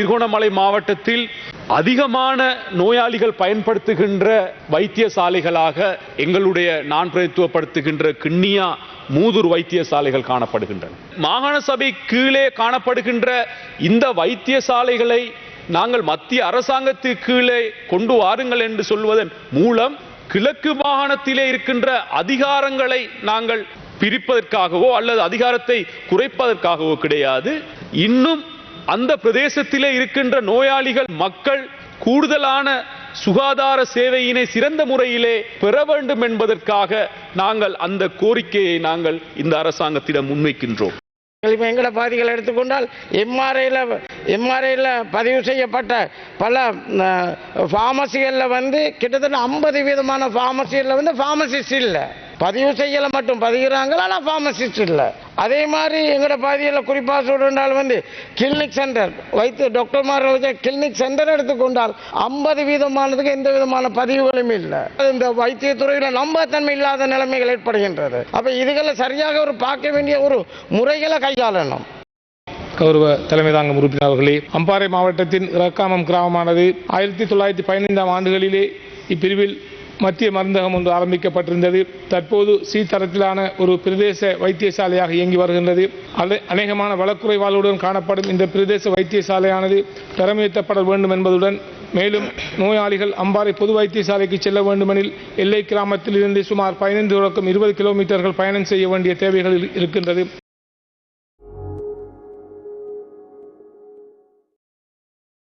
திருகோணமலை மாவட்டத்தில் அதிகமான நோயாளிகள் பயன்படுத்துகின்ற வைத்தியசாலைகளாக எங்களுடைய நான் பிரதித்துவப்படுத்துகின்ற கிண்ணியா மூதூர் வைத்தியசாலைகள் காணப்படுகின்றன. மாகாண சபை கீழே காணப்படுகின்ற இந்த வைத்தியசாலைகளை நாங்கள் மத்திய அரசாங்கத்துக்கு கீழே கொண்டு வாருங்கள் என்று சொல்வதன் மூலம் கிழக்கு மாகாணத்திலே இருக்கின்ற அதிகாரங்களை நாங்கள் பிரிப்பதற்காகவோ அல்லது அதிகாரத்தை குறைப்பதற்காகவோ கிடையாது. இன்னும் அந்த பிரதேசத்திலே இருக்கின்ற நோயாளிகள் மக்கள் கூடுதலான சுகாதார சேவையினை சிறந்த முறையிலே பெற வேண்டும் என்பதற்காக நாங்கள் அந்த கோரிக்கையை நாங்கள் இந்த அரசாங்கத்திடம் முன்வைக்கின்றோம். இப்போ எங்களை பாதிகளை எடுத்துக்கொண்டால் எம்ஆர்ஐயில் எம்ஆர்ஐயில் பதிவு செய்யப்பட்ட பல ஃபார்மசிகளில் வந்து கிட்டத்தட்ட ஐம்பது விதமான ஃபார்மசிகளில் வந்து ஃபார்மசிஸ்ட் இல்லை. பதிவு செய்யலை மட்டும். பதிகிறாங்களா ஆனால் ஃபார்மசிஸ்ட் இல்லை? அதே மாதிரி எங்களோட பகுதியில் குறிப்பாக சொல்றால் வந்து கிளினிக் சென்டர் வைத்து டாக்டர்மார்கள் கிளினிக் சென்டர் எடுத்துக்கொண்டால் ஐம்பது வீதமானதுக்கு எந்த விதமான பதிவுகளும் இல்லை. இந்த வைத்தியத்துறையில் நம்பத்தன்மை இல்லாத நிலைமைகள் ஏற்படுகின்றது. அப்போ இதுகளை சரியாக ஒரு பார்க்க வேண்டிய ஒரு முறைகளை கையாளணும். கௌரவ தலைமை தாங்கும் உறுப்பினர்களே அம்பாறை மாவட்டத்தின் ரக்காமம் கிராமமானது ஆயிரத்தி தொள்ளாயிரத்தி பதினைந்தாம் ஆண்டுகளிலே இப்பிரிவில் மத்திய மருந்தகம் ஒன்று ஆரம்பிக்கப்பட்டிருந்தது. தற்போது சி தரத்திலான ஒரு பிரதேச வைத்தியசாலையாக இயங்கி வருகின்றது. அநேகமான வளக்குறைவாளுடன் காணப்படும் இந்த பிரதேச வைத்தியசாலையானது தரமுயர்த்தப்பட வேண்டும் என்பதுடன் மேலும் நோயாளிகள் அம்பாறை பொது வைத்தியசாலைக்கு செல்ல வேண்டுமெனில் எல்லை கிராமத்தில் இருந்து சுமார் பதினைந்து தொடக்கம் இருபது கிலோமீட்டர்கள் பயணம் செய்ய வேண்டிய தேவைகள் இருக்கின்றது.